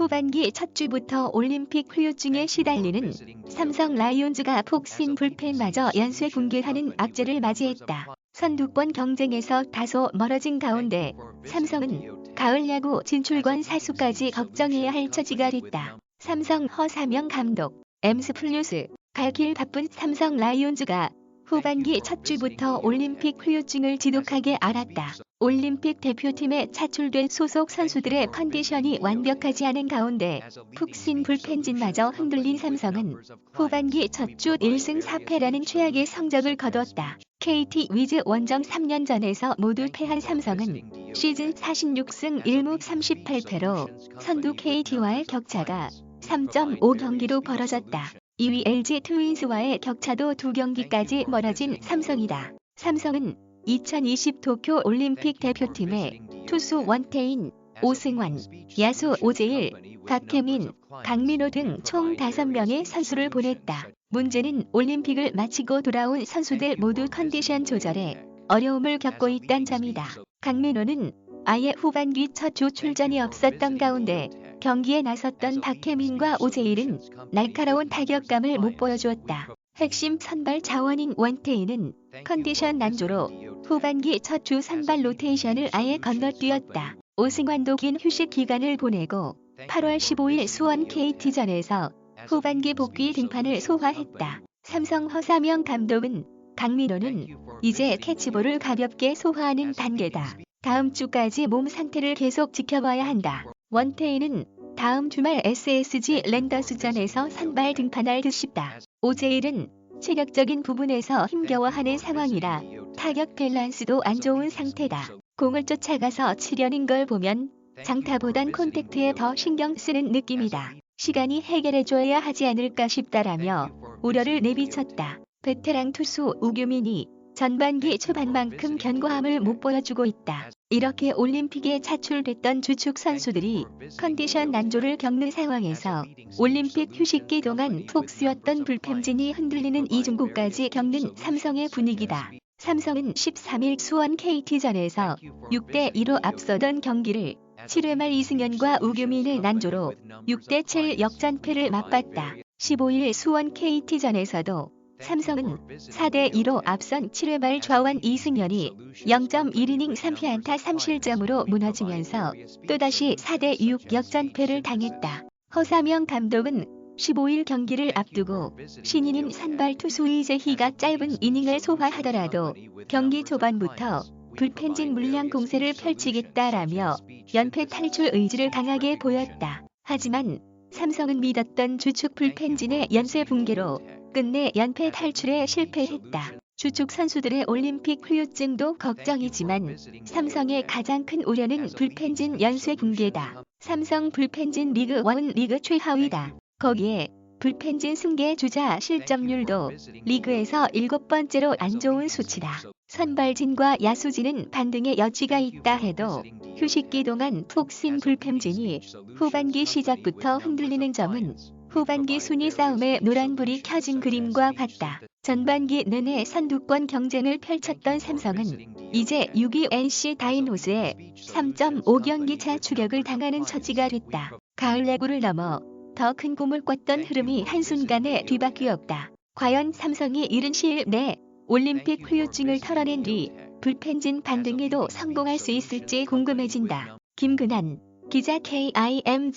후반기 첫 주부터 올림픽 후유증에 시달리는 삼성 라이온즈가 폭신 불펜마저 연쇄 붕괴하는 악재를 맞이했다. 선두권 경쟁에서 다소 멀어진 가운데 삼성은 가을 야구 진출권 사수까지 걱정해야 할 처지가 됐다. 삼성 허사명 감독, 엠스 플루스, 갈 길 바쁜 삼성 라이온즈가 후반기 첫 주부터 올림픽 후유증을 지독하게 앓았다. 올림픽 대표팀에 차출된 소속 선수들의 컨디션이 완벽하지 않은 가운데 푹신 불펜진마저 흔들린 삼성은 후반기 첫 주 1승 4패라는 최악의 성적을 거뒀다. KT 위즈 원정 3년 전에서 모두 패한 삼성은 시즌 46승 1무 38패로 선두 KT와의 격차가 3.5경기로 벌어졌다. 2위 LG 트윈스와의 격차도 두 경기까지 멀어진 삼성이다. 삼성은 2020 도쿄 올림픽 대표팀에 투수 원태인, 오승환, 야수 오재일, 박혜민, 강민호 등 총 5명의 선수를 보냈다. 문제는 올림픽을 마치고 돌아온 선수들 모두 컨디션 조절에 어려움을 겪고 있다는 점이다. 강민호는 아예 후반기 첫 주 출전이 없었던 가운데 경기에 나섰던 박혜민과 오재일은 날카로운 타격감을 못 보여주었다. 핵심 선발 자원인 원태인은 컨디션 난조로 후반기 첫 주 선발 로테이션을 아예 건너뛰었다. 오승환도 긴 휴식 기간을 보내고 8월 15일 수원 KT전에서 후반기 복귀 등판을 소화했다. 삼성 허사명 감독은 강민호는 이제 캐치볼을 가볍게 소화하는 단계다. 다음 주까지 몸 상태를 계속 지켜봐야 한다. 원태인은 다음 주말 SSG 랜더스전에서 선발 등판할 듯 싶다. 오재일은 체력적인 부분에서 힘겨워하는 상황이라 타격 밸런스도 안 좋은 상태다. 공을 쫓아가서 치려는 걸 보면 장타보단 콘택트에 더 신경 쓰는 느낌이다. 시간이 해결해줘야 하지 않을까 싶다라며 우려를 내비쳤다. 베테랑 투수 우규민이 전반기 초반만큼 견고함을 못 보여주고 있다. 이렇게 올림픽에 차출됐던 주축 선수들이 컨디션 난조를 겪는 상황에서 올림픽 휴식기 동안 푹 쉬었던 불펜진이 흔들리는 이중국까지 겪는 삼성의 분위기다. 삼성은 13일 수원 KT전에서 6대2로 앞서던 경기를 7회 말 이승현과 우규민의 난조로 6대7 역전패를 맛봤다. 15일 수원 KT전에서도 삼성은 4대 2로 앞선 7회 말 좌완 이승현이 0.1이닝 3피안타 3실점으로 무너지면서 또다시 4대 6 역전패를 당했다. 허사명 감독은 15일 경기를 앞두고 신인인 선발 투수 이재희가 짧은 이닝을 소화하더라도 경기 초반부터 불펜진 물량 공세를 펼치겠다라며 연패 탈출 의지를 강하게 보였다. 하지만 삼성은 믿었던 주축 불펜진의 연쇄 붕괴로 끝내 연패 탈출에 실패했다. 주축 선수들의 올림픽 후유증도 걱정이지만 삼성의 가장 큰 우려는 불펜진 연쇄 붕괴다. 삼성 불펜진 리그 1 리그 최하위다. 거기에 불펜진 승계 주자 실점률도 리그에서 일곱 번째로 안 좋은 수치다. 선발진과 야수진은 반등의 여지가 있다 해도 휴식기 동안 푹 쉰 불펜진이 후반기 시작부터 흔들리는 점은 후반기 순위 싸움에 노란불이 켜진 그림과 같다. 전반기 내내 선두권 경쟁을 펼쳤던 삼성은 이제 6위 NC 다이노스에 3.5경기 차 추격을 당하는 처지가 됐다. 가을 야구를 넘어 더 큰 꿈을 꿨던 흐름이 한순간에 뒤바뀌었다. 과연 삼성이 이른 시일 내 올림픽 후유증을 털어낸 뒤 불펜진 반등에도 성공할 수 있을지 궁금해진다. 김근한 기자 KIMGERNHAN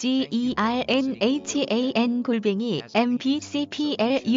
골뱅이 mbcplus.com